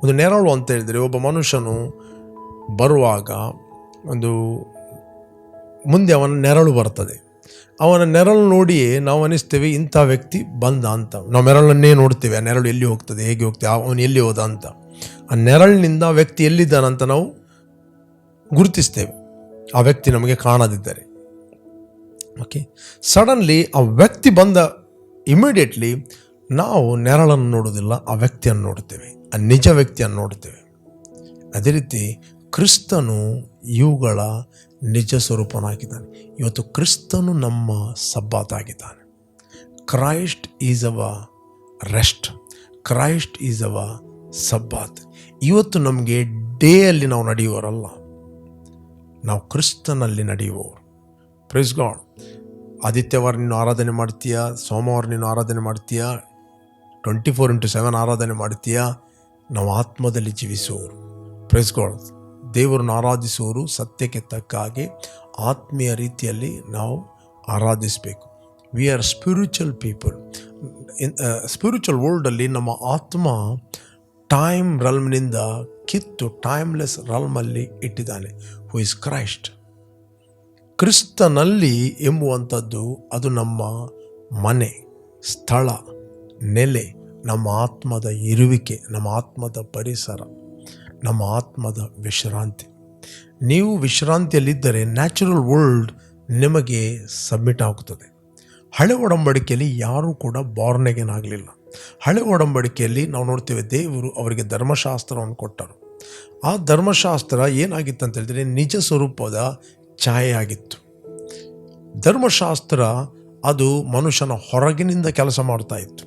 ಒಂದು ನೆರಳು ಅಂತ ಹೇಳಿದರೆ ಒಬ್ಬ ಮನುಷ್ಯನು ಬರುವಾಗ ಒಂದು ಮುಂದೆ ಅವನ ನೆರಳು ಬರ್ತದೆ. ಅವನ ನೆರಳು ನೋಡಿಯೇ ನಾವು ಅನಿಸ್ತೇವೆ, ಇಂಥ ವ್ಯಕ್ತಿ ಬಂದ ಅಂತ. ನಾವು ನೆರಳನ್ನೇ ನೋಡ್ತೇವೆ, ಆ ನೆರಳು ಎಲ್ಲಿ ಹೋಗ್ತದೆ, ಹೇಗೆ ಹೋಗ್ತದೆ ಅವನು ಎಲ್ಲಿ ಹೋದ ಅಂತ. ಆ ನೆರಳಿನಿಂದ ವ್ಯಕ್ತಿ ಎಲ್ಲಿದ್ದಾನಂತ ನಾವು ಗುರುತಿಸ್ತೇವೆ. ಆ ವ್ಯಕ್ತಿ ನಮಗೆ ಕಾಣದಿದ್ದರೆ. ಓಕೆ ಸಡನ್ಲಿ ಆ ವ್ಯಕ್ತಿ ಬಂದ ಇಮಿಡಿಯೇಟ್ಲಿ ನಾವು ನೆರಳನ್ನು ನೋಡೋದಿಲ್ಲ ಆ ವ್ಯಕ್ತಿಯನ್ನು ನೋಡುತ್ತೇವೆ, ಆ ನಿಜ ವ್ಯಕ್ತಿಯನ್ನು ನೋಡುತ್ತೇವೆ. ಅದೇ ರೀತಿ ಕ್ರಿಸ್ತನು ಇವುಗಳ ನಿಜ ಸ್ವರೂಪನಾಗಿದ್ದಾನೆ. ಇವತ್ತು ಕ್ರಿಸ್ತನು ನಮ್ಮ ಸಬ್ಬಾತಾಗಿದ್ದಾನೆ Christ is our rest Christ is our sabbath. ಇವತ್ತು ನಮಗೆ ಡೇಯಲ್ಲಿ ನಾವು ನಡೆಯುವರಲ್ಲ ನಾವು ಕ್ರಿಸ್ತನಲ್ಲಿ ನಡೆಯುವವರು. ಪ್ರೈಸ್ ಗಾಡ್ ಆದಿತ್ಯವಾರ ನೀನು ಆರಾಧನೆ ಮಾಡ್ತೀಯಾ? ಸೋಮವಾರ ನೀನು ಆರಾಧನೆ ಮಾಡ್ತೀಯಾ? ಟ್ವೆಂಟಿ ಫೋರ್ ಇಂಟು ಸೆವೆನ್ ಆರಾಧನೆ ಮಾಡ್ತೀಯಾ? ನಾವು ಆತ್ಮದಲ್ಲಿ ಜೀವಿಸುವವರು. ಪ್ರೈಸ್ ಗಾಡ್ ದೇವರನ್ನು ಆರಾಧಿಸುವವರು ಸತ್ಯಕ್ಕೆ ತಕ್ಕ ಹಾಗೆ ಆತ್ಮೀಯ ರೀತಿಯಲ್ಲಿ ನಾವು ಆರಾಧಿಸಬೇಕು. We are spiritual people spiritual ವರ್ಲ್ಡಲ್ಲಿ ನಮ್ಮ ಆತ್ಮ ಟೈಮ್ ರಲ್ಮ್ನಿಂದ ಕಿತ್ತು ಟೈಮ್ಲೆಸ್ ರಲ್ಮಲ್ಲಿ ಇಟ್ಟಿದ್ದಾನೆ ಹೂ ಇಸ್ ಕ್ರೈಸ್ಟ್ ಕ್ರಿಸ್ತನಲ್ಲಿ ಎಂಬುವಂಥದ್ದು ಅದು ನಮ್ಮ ಮನೆ, ಸ್ಥಳ, ನೆಲೆ, ನಮ್ಮ ಆತ್ಮದ ಇರುವಿಕೆ, ನಮ್ಮ ಆತ್ಮದ ಪರಿಸರ, ನಮ್ಮ ಆತ್ಮದ ವಿಶ್ರಾಂತಿ. ನೀವು ವಿಶ್ರಾಂತಿಯಲ್ಲಿದ್ದರೆ ನ್ಯಾಚುರಲ್ ವರ್ಲ್ಡ್ ನಿಮಗೆ ಸಬ್ಮಿಟ್ ಆಗುತ್ತದೆ. ಹಳೆ ಒಡಂಬಡಿಕೆಯಲ್ಲಿ ಯಾರೂ ಕೂಡ ಬಾರ್ನೆಗೇನ್ ಆಗಲಿಲ್ಲ. ಹಳೆ ಒಡಂಬಡಿಕೆಯಲ್ಲಿ ನಾವು ನೋಡ್ತೇವೆ ದೇವರು ಅವರಿಗೆ ಧರ್ಮಶಾಸ್ತ್ರವನ್ನು ಕೊಟ್ಟರು. ಆ ಧರ್ಮಶಾಸ್ತ್ರ ಏನಾಗಿತ್ತು ಅಂತ ಹೇಳಿದ್ರೆ ನಿಜ ಸ್ವರೂಪದ ಛಾಯೆ ಆಗಿತ್ತು ಧರ್ಮಶಾಸ್ತ್ರ ಅದು ಮನುಷ್ಯನ ಹೊರಗಿನಿಂದ ಕೆಲಸ ಮಾಡ್ತಾ ಇತ್ತು.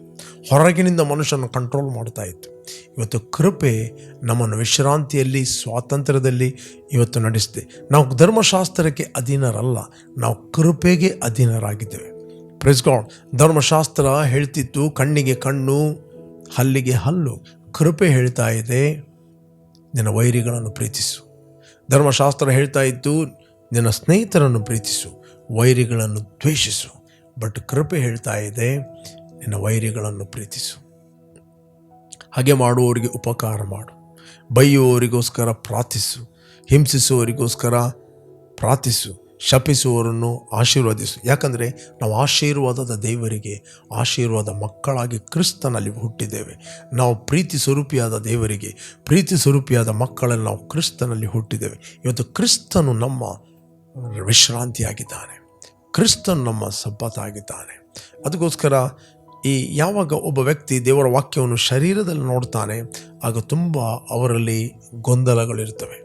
ಹೊರಗಿನಿಂದ ಮನುಷ್ಯನ ಕಂಟ್ರೋಲ್ ಮಾಡ್ತಾ ಇತ್ತು. ಇವತ್ತು ಕೃಪೆ ನಮ್ಮನ್ನು ವಿಶ್ರಾಂತಿಯಲ್ಲಿ, ಸ್ವಾತಂತ್ರ್ಯದಲ್ಲಿ ಇವತ್ತು ನಡೆಸಿದೆ. ನಾವು ಧರ್ಮಶಾಸ್ತ್ರಕ್ಕೆ ಅಧೀನರಲ್ಲ. ನಾವು ಕೃಪೆಗೆ ಅಧೀನರಾಗಿದ್ದೇವೆ. ಪ್ರೆಸ್ ಗಾಡ್ ಧರ್ಮಶಾಸ್ತ್ರ ಹೇಳ್ತಿತ್ತು, ಕಣ್ಣಿಗೆ ಕಣ್ಣು, ಹಲ್ಲಿಗೆ ಹಲ್ಲು. ಕೃಪೆ ಹೇಳ್ತಾ ಇದೆ, ನಿನ್ನ ವೈರಿಗಳನ್ನು ಪ್ರೀತಿಸು. ಧರ್ಮಶಾಸ್ತ್ರ ಹೇಳ್ತಾ ಇತ್ತು ನಿನ್ನ ಸ್ನೇಹಿತರನ್ನು ಪ್ರೀತಿಸು, ವೈರಿಗಳನ್ನು ದ್ವೇಷಿಸು. ಬಟ್ ಕೃಪೆ ಹೇಳ್ತಾ ಇದೆ, ನಿನ್ನ ವೈರಿಗಳನ್ನು ಪ್ರೀತಿಸು. ಹಾಗೆ ಮಾಡುವವರಿಗೆ ಉಪಕಾರ ಮಾಡು. ಬೈಯುವವರಿಗೋಸ್ಕರ ಪ್ರಾರ್ಥಿಸು. ಹಿಂಸಿಸುವವರಿಗೋಸ್ಕರ ಪ್ರಾರ್ಥಿಸು. ಶಪಿಸುವವರನ್ನು ಆಶೀರ್ವದಿಸು. ಯಾಕಂದರೆ ನಾವು ಆಶೀರ್ವಾದದ ದೇವರಿಗೆ, ಆಶೀರ್ವಾದ ಮಕ್ಕಳಾಗಿ ಕ್ರಿಸ್ತನಲ್ಲಿ ಹುಟ್ಟಿದ್ದೇವೆ. ನಾವು ಪ್ರೀತಿ ಸ್ವರೂಪಿಯಾದ ದೇವರಿಗೆ, ಪ್ರೀತಿ ಸ್ವರೂಪಿಯಾದ ಮಕ್ಕಳಲ್ಲಿ ನಾವು ಕ್ರಿಸ್ತನಲ್ಲಿ ಹುಟ್ಟಿದ್ದೇವೆ. ಇವತ್ತು ಕ್ರಿಸ್ತನು ನಮ್ಮ ವಿಶ್ರಾಂತಿಯಾಗಿದ್ದಾನೆ. ಕ್ರಿಸ್ತನು ನಮ್ಮ ಸಬ್ಬತ್ತಾಗಿದ್ದಾನೆ. ಅದಕ್ಕೋಸ್ಕರ ಈ ಯಾವಾಗ ಒಬ್ಬ ವ್ಯಕ್ತಿ ದೇವರ ವಾಕ್ಯವನ್ನು ಶರೀರದಲ್ಲಿ ನೋಡ್ತಾನೆ, ಆಗ ತುಂಬ ಅವರಲ್ಲಿ ಗೊಂದಲಗಳಿರ್ತವೆ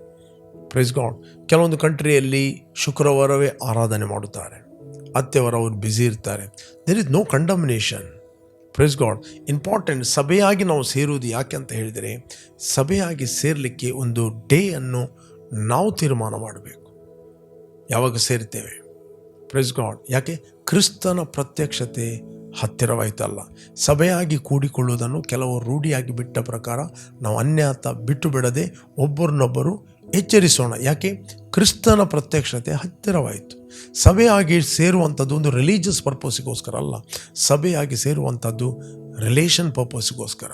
ಪ್ರೈಸ್ ಗಾಡ್ ಕೆಲವೊಂದು ಕಂಟ್ರಿಯಲ್ಲಿ ಶುಕ್ರವಾರವೇ ಆರಾಧನೆ ಮಾಡುತ್ತಾರೆ. ಅತ್ತೆವರ ಅವರು ಬ್ಯುಸಿ ಇರ್ತಾರೆ. There is no condemnation praise God important ಸಭೆಯಾಗಿ ನಾವು ಸೇರುವುದು ಯಾಕೆ ಅಂತ ಹೇಳಿದರೆ, ಸಭೆಯಾಗಿ ಸೇರಲಿಕ್ಕೆ ಒಂದು ಡೇಯನ್ನು ನಾವು ತೀರ್ಮಾನ ಮಾಡಬೇಕು. ಯಾವಾಗ ಸೇರ್ತೇವೆ? ಪ್ರೈಸ್ ಗಾಡ್ ಯಾಕೆ? ಕ್ರಿಸ್ತನ ಪ್ರತ್ಯಕ್ಷತೆ ಹತ್ತಿರವಾಯಿತಲ್ಲ. ಸಭೆಯಾಗಿ ಕೂಡಿಕೊಳ್ಳುವುದನ್ನು ಕೆಲವು ರೂಢಿಯಾಗಿ ಬಿಟ್ಟ ಪ್ರಕಾರ ನಾವು ಅನ್ಯಾತ, ಬಿಟ್ಟು ಬಿಡದೆ ಒಬ್ಬರನ್ನೊಬ್ಬರು ಎಚ್ಚರಿಸೋಣ. ಯಾಕೆ? ಕ್ರಿಸ್ತನ ಪ್ರತ್ಯಕ್ಷತೆ ಹತ್ತಿರವಾಯಿತು. ಸಭೆಯಾಗಿ ಸೇರುವಂಥದ್ದು ಒಂದು ರಿಲೀಜಿಯಸ್ ಪರ್ಪಸ್ಗೋಸ್ಕರ ಅಲ್ಲ. ಸಭೆಯಾಗಿ ಸೇರುವಂಥದ್ದು ರಿಲೇಷನ್ ಪರ್ಪಸ್ಗೋಸ್ಕರ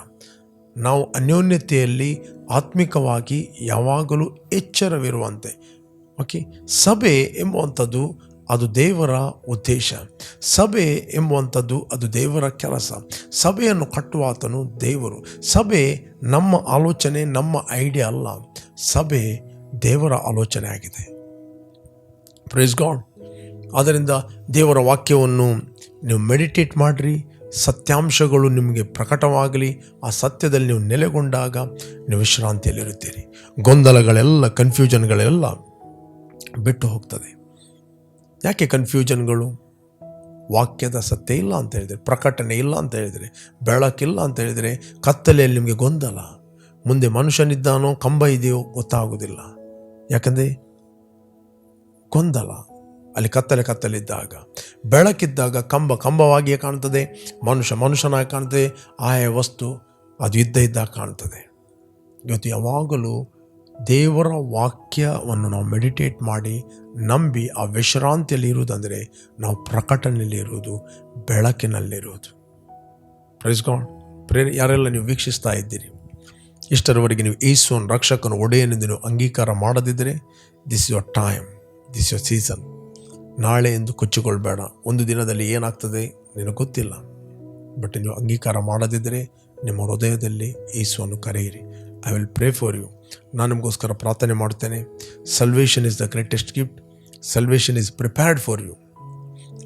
ನಾವು ಅನ್ಯೋನ್ಯತೆಯಲ್ಲಿ ಆತ್ಮಿಕವಾಗಿ ಯಾವಾಗಲೂ ಎಚ್ಚರವಿರುವಂತೆ. ಓಕೆ ಸಭೆ ಎಂಬುವಂಥದ್ದು ಅದು ದೇವರ ಉದ್ದೇಶ. ಸಭೆ ಎಂಬುವಂಥದ್ದು ಅದು ದೇವರ ಕೆಲಸ. ಸಭೆಯನ್ನು ಕಟ್ಟುವಾತನು ದೇವರು. ಸಭೆ ನಮ್ಮ ಆಲೋಚನೆ, ನಮ್ಮ ಐಡಿಯಾ ಅಲ್ಲ. ಸಭೆ ದೇವರ ಆಲೋಚನೆ ಆಗಿದೆ. ಪ್ರೈಸ್ ಗಾಡ್ ಆದ್ದರಿಂದ ದೇವರ ವಾಕ್ಯವನ್ನು ನೀವು ಮೆಡಿಟೇಟ್ ಮಾಡಿರಿ, ಸತ್ಯಾಂಶಗಳು ನಿಮಗೆ ಪ್ರಕಟವಾಗಲಿ, ಆ ಸತ್ಯದಲ್ಲಿ ನೀವು ನೆಲೆಗೊಂಡಾಗ ನೀವು ವಿಶ್ರಾಂತಿಯಲ್ಲಿರುತ್ತೀರಿ. ಗೊಂದಲಗಳೆಲ್ಲ ಕನ್ಫ್ಯೂಷನ್ಗಳೆಲ್ಲ ಬಿಟ್ಟು ಹೋಗ್ತದೆ. ಯಾಕೆ ಕನ್ಫ್ಯೂಷನ್ಗಳು ವಾಕ್ಯದ ಸತ್ಯ ಇಲ್ಲ ಅಂತ ಹೇಳಿದರೆ ಪ್ರಕಟಣೆ ಇಲ್ಲ ಅಂತ ಹೇಳಿದರೆ, ಬೆಳಕಿಲ್ಲ ಅಂತ ಹೇಳಿದರೆ ಕತ್ತಲೆಯಲ್ಲಿ ನಿಮಗೆ ಗೊಂದಲ. ಮುಂದೆ ಮನುಷ್ಯನಿದ್ದಾನೋ, ಕಂಬ ಇದೆಯೋ ಗೊತ್ತಾಗೋದಿಲ್ಲ ಯಾಕಂದರೆ ಕೊಂದಲ ಅಲ್ಲಿ ಕತ್ತಲೆ ಕತ್ತಲಿದ್ದಾಗ, ಬೆಳಕಿದ್ದಾಗ ಕಂಬ ಕಂಬವಾಗಿಯೇ ಕಾಣ್ತದೆ ಮನುಷ್ಯ ಮನುಷ್ಯನಾಗಿ ಕಾಣ್ತದೆ ಆಯಾ ವಸ್ತು ಅದು ಇದ್ದ ಇದ್ದಾಗ ಕಾಣ್ತದೆ ಇವತ್ತು ಯಾವಾಗಲೂ ದೇವರ ವಾಕ್ಯವನ್ನು ನಾವು ಮೆಡಿಟೇಟ್ ಮಾಡಿ ನಂಬಿ ಆ ವಿಶ್ರಾಂತಿಯಲ್ಲಿ ಇರುವುದಂದರೆ ನಾವು ಪ್ರಕಟಣೆಯಲ್ಲಿ ಇರುವುದು, ಬೆಳಕಿನಲ್ಲಿರುವುದು. ಪ್ರೈಸ್ ಗಾಡ್ ಪ್ರೇರ, ಯಾರೆಲ್ಲ ನೀವು ವೀಕ್ಷಿಸ್ತಾ ಇದ್ದೀರಿ ಇಷ್ಟರವರೆಗೆ ನೀವು ಯೇಸುವನ್ನು ರಕ್ಷಕನು ಒಡೆಯನೆಂದು ನೀವು ಅಂಗೀಕಾರ ಮಾಡದಿದ್ದರೆ this your time this your season ನಾಳೆ ಎಂದು ಕೊಚ್ಚಿಕೊಳ್ಬೇಡ. ಒಂದು ದಿನದಲ್ಲಿ ಏನಾಗ್ತದೆ ನಿನಗೆ ಗೊತ್ತಿಲ್ಲ. ಬಟ್ ನೀವು ಅಂಗೀಕಾರ ಮಾಡದಿದ್ದರೆ ನಿಮ್ಮ ಹೃದಯದಲ್ಲಿ ಯೇಸುವನ್ನು ಕರೆಯಿರಿ. I will pray for you ನಾನು ನಿಮಗೋಸ್ಕರ ಪ್ರಾರ್ಥನೆ ಮಾಡ್ತೇನೆ salvation is the greatest gift salvation is prepared for you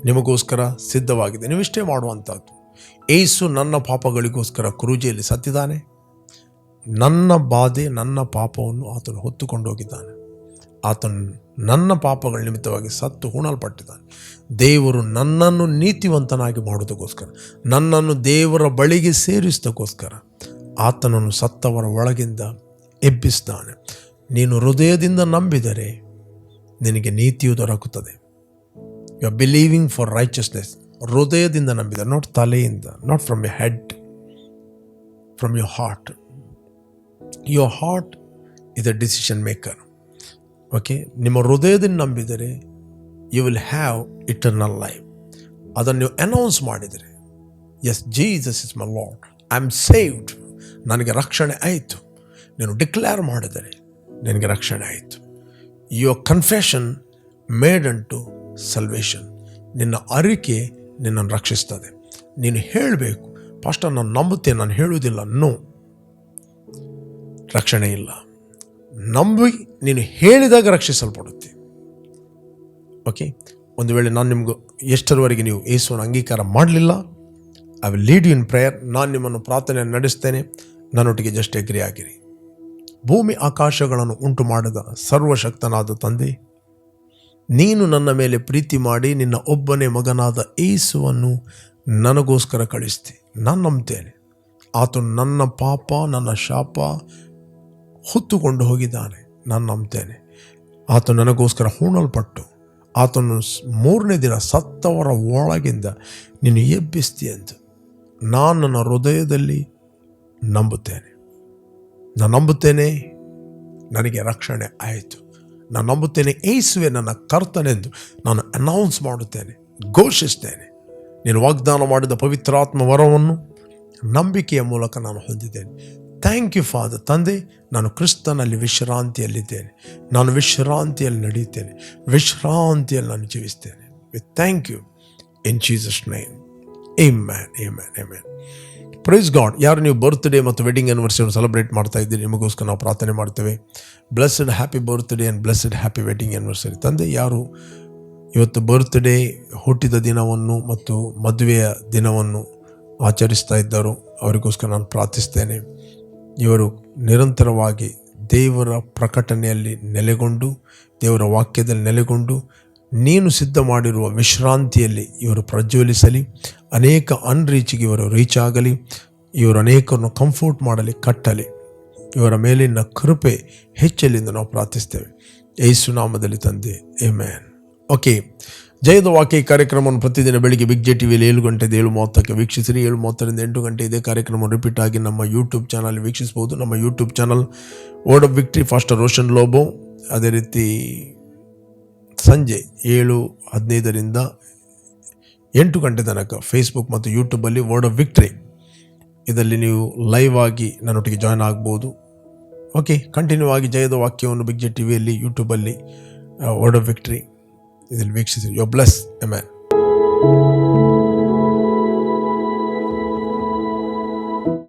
ನಿಮಗೋಸ್ಕರ ಸಿದ್ಧವಾಗಿದೆ. ನೀವಿಷ್ಟೇ ಮಾಡುವಂಥದ್ದು. ಏಸು ನನ್ನ ಪಾಪಗಳಿಗೋಸ್ಕರ ಕುರುಜಿಯಲ್ಲಿ ಸತ್ತಿದ್ದಾನೆ. ನನ್ನ ಬಾಧೆ, ನನ್ನ ಪಾಪವನ್ನು ಆತನು ಹೊತ್ತುಕೊಂಡು ಹೋಗಿದ್ದಾನೆ ಆತನು ನನ್ನ ಪಾಪಗಳ ನಿಮಿತ್ತವಾಗಿ ಸತ್ತು ಹೂಣಲ್ಪಟ್ಟಿದ್ದಾನೆ. ದೇವರು ನನ್ನನ್ನು ನೀತಿವಂತನಾಗಿ ಮಾಡೋದಕ್ಕೋಸ್ಕರ ನನ್ನನ್ನು ದೇವರ ಬಳಿಗೆ ಸೇರಿಸೋದಕ್ಕೋಸ್ಕರ ಆತನನ್ನು ಸತ್ತವರ ಒಳಗಿಂದ ಎಬ್ಬಿಸ್ತಾನೆ ನೀನು ಹೃದಯದಿಂದ ನಂಬಿದರೆ ನಿನಗೆ ನೀತಿಯು ದೊರಕುತ್ತದೆ. You are believing for righteousness ಹೃದಯದಿಂದ ನಂಬಿದರೆ ನಾಟ್ ತಲೆಯಿಂದ not from a head from you heart your heart is a decision maker okay ನಿಮ್ಮ ಹೃದಯದಿಂದ ನಂಬಿದರೆ you will have eternal life ಅದನ್ನು ನೀವು ಅನೌನ್ಸ್ ಮಾಡಿದರೆ yes Jesus is my Lord I am saved ನನಗೆ ರಕ್ಷಣೆ ಆಯಿತು. ನೀನು ಡಿಕ್ಲೇರ್ ಮಾಡಿದರೆ ನಿನಗೆ ರಕ್ಷಣೆ ಆಯಿತು. Your confession made unto salvation ನಿನ್ನ ಅರಿಕೆ ನಿನ್ನನ್ನು ರಕ್ಷಿಸ್ತದೆ. ನೀನು ಹೇಳಬೇಕು ಫಸ್ಟ್ ನಾನು ನಂಬುತ್ತೇನೆ, ನಾನು ಹೇಳುವುದಿಲ್ಲ. ನೋ ರಕ್ಷಣೆ ಇಲ್ಲ. ನಂಬಿ ನೀನು ಹೇಳಿದಾಗ ರಕ್ಷಿಸಲ್ಪಡುತ್ತೆ. ಓಕೆ ಒಂದು ವೇಳೆ ನಾನು ನಿಮಗೂ ಎಷ್ಟರವರೆಗೆ ನೀವು ಯೇಸುವನ್ನು ಅಂಗೀಕಾರ ಮಾಡಲಿಲ್ಲ I will lead you in prayer ನಾನು ನಿಮ್ಮನ್ನು ಪ್ರಾರ್ಥನೆ ನಡೆಸ್ತೇನೆ. ನನ್ನೊಟ್ಟಿಗೆ ಜಸ್ಟ್ ಎಗ್ರಿ ಆಗಿರಿ. ಭೂಮಿ ಆಕಾಶಗಳನ್ನು ಉಂಟು ಮಾಡಿದ ಸರ್ವಶಕ್ತನಾದ ತಂದೆ, ನೀನು ನನ್ನ ಮೇಲೆ ಪ್ರೀತಿ ಮಾಡಿ ನಿನ್ನ ಒಬ್ಬನೇ ಮಗನಾದ ಏಸುವನ್ನು ನನಗೋಸ್ಕರ ಕಳಿಸ್ತಿ ನಾನು ನಂಬ್ತೇನೆ. ಆತನು ನನ್ನ ಪಾಪ, ನನ್ನ ಶಾಪ ಹೊತ್ತುಕೊಂಡು ಹೋಗಿದ್ದಾನೆ. ನಾನು ನಂಬ್ತೇನೆ. ಆತ ನನಗೋಸ್ಕರ ಹೂಣಲ್ಪಟ್ಟು, ಆತನು ಮೂರನೇ ದಿನ ಸತ್ತವರ ಒಳಗಿಂದ ನೀನು ಎಬ್ಬಿಸ್ತಿ ಅಂತ. ನಾನು ನನ್ನ ಹೃದಯದಲ್ಲಿ ನಂಬುತ್ತೇನೆ. ನಾನು ನಂಬುತ್ತೇನೆ, ನನಗೆ ರಕ್ಷಣೆ ಆಯಿತು. ನಾನು ನಂಬುತ್ತೇನೆ ಏಸುವೆ ನನ್ನ ಕರ್ತನೆಂದು ನಾನು ಅನೌನ್ಸ್ ಮಾಡುತ್ತೇನೆ, ಘೋಷಿಸ್ತೇನೆ. ನೀನು ವಾಗ್ದಾನ ಮಾಡಿದ ಪವಿತ್ರಾತ್ಮ ವರವನ್ನು ನಂಬಿಕೆಯ ಮೂಲಕ ನಾನು ಹೊಂದಿದ್ದೇನೆ. ಥ್ಯಾಂಕ್ ಯು ಫಾದರ್ ತಂದೆ, ನಾನು ಕ್ರಿಸ್ತನಲ್ಲಿ ವಿಶ್ರಾಂತಿಯಲ್ಲಿದ್ದೇನೆ. ನಾನು ವಿಶ್ರಾಂತಿಯಲ್ಲಿ ನಡೆಯುತ್ತೇನೆ. ವಿಶ್ರಾಂತಿಯಲ್ಲಿ ನಾನು ಜೀವಿಸ್ತೇನೆ with thank you in Jesus name amen amen amen praise God ಯಾರು ನೀವು ಬರ್ತ್ಡೇ ಮತ್ತು ವೆಡ್ಡಿಂಗ್ ಆನಿವರ್ಸರಿಯನ್ನು ಸೆಲೆಬ್ರೇಟ್ ಮಾಡ್ತಾ ಇದ್ದೀರಿ, ನಿಮಗೋಸ್ಕರ ನಾವು ಪ್ರಾರ್ಥನೆ ಮಾಡ್ತೇವೆ. Blessed happy birthday and blessed happy wedding anniversary ತಂದೆ, ಯಾರು ಇವತ್ತು ಬರ್ತ್ಡೇ ಹುಟ್ಟಿದ ದಿನವನ್ನು ಮತ್ತು ಮದುವೆಯ ದಿನವನ್ನು ಆಚರಿಸ್ತಾ ಇದ್ದಾರೋ, ಅವರಿಗೋಸ್ಕರ ನಾನು ಪ್ರಾರ್ಥಿಸ್ತೇನೆ. ಇವರು ನಿರಂತರವಾಗಿ ದೇವರ ಪ್ರಕಟಣೆಯಲ್ಲಿ ನೆಲೆಗೊಂಡು, ದೇವರ ವಾಕ್ಯದಲ್ಲಿ ನೆಲೆಗೊಂಡು, ನೀನು ಸಿದ್ಧ ಮಾಡಿರುವ ವಿಶ್ರಾಂತಿಯಲ್ಲಿ ಇವರು ಪ್ರಜ್ವಲಿಸಲಿ, ಅನೇಕ ಅನ್ರೀಚಿಗೆ ಇವರು ರೀಚ್ ಆಗಲಿ, ಇವರು ಅನೇಕರನ್ನು ಕಂಫರ್ಟ್ ಮಾಡಲಿ, ಕಟ್ಟಲಿ. ಇವರ ಮೇಲಿನ ಕೃಪೆ ಹೆಚ್ಚಲಿಂದ ನಾವು ಪ್ರಾರ್ಥಿಸ್ತೇವೆ. ಯೇಸು ನಾಮದಲ್ಲಿ ತಂದೆ ಎ ಮ್ಯಾನ್ ಓಕೆ ಜಯದ ವಾಕ್ಯ ಕಾರ್ಯಕ್ರಮವನ್ನು ಪ್ರತಿದಿನ ಬೆಳಿಗ್ಗೆ ಬಿಗ್ ಜೆ ಟಿವಿಯಲ್ಲಿ ಏಳು ಗಂಟೆಯಿಂದ ಏಳು ಮೂವತ್ತಕ್ಕೆ ವೀಕ್ಷಿಸಿರಿ. ಏಳು ಮೂವತ್ತರಿಂದ ಎಂಟು ಗಂಟೆ ಇದೇ ಕಾರ್ಯಕ್ರಮ ರಿಪೀಟ್ ಆಗಿ ನಮ್ಮ ಯೂಟ್ಯೂಬ್ ಚಾನಲ್ ವೀಕ್ಷಿಸ್ಬೋದು ನಮ್ಮ YouTube channel Word of Victory pastor Roshan Lobo ಅದೇ ರೀತಿ ಸಂಜೆ ಏಳು ಹದಿನೈದರಿಂದ ಎಂಟು ಗಂಟೆ ತನಕ ಫೇಸ್ಬುಕ್ ಮತ್ತು ಯೂಟ್ಯೂಬಲ್ಲಿ ವರ್ಡ್ ಆಫ್ ವಿಕ್ಟ್ರಿ ಇದರಲ್ಲಿ ನೀವು ಲೈವ್ ಆಗಿ ನನ್ನೊಟ್ಟಿಗೆ ಜಾಯ್ನ್ ಆಗ್ಬೋದು. ಓಕೆ ಕಂಟಿನ್ಯೂ ಆಗಿ ಜಯದ ವಾಕ್ಯವನ್ನು ಬಿಗ್ ಜೆ ಟಿವಿಯಲ್ಲಿ ಯೂಟ್ಯೂಬಲ್ಲಿ ವರ್ಡ್ ಆಫ್ ವಿಕ್ಟ್ರಿ ಇದರಲ್ಲಿ ವೀಕ್ಷಿಸಿ ಯೋ ಬ್ಲೆಸ್ ಎ ಮ್ಯಾನ್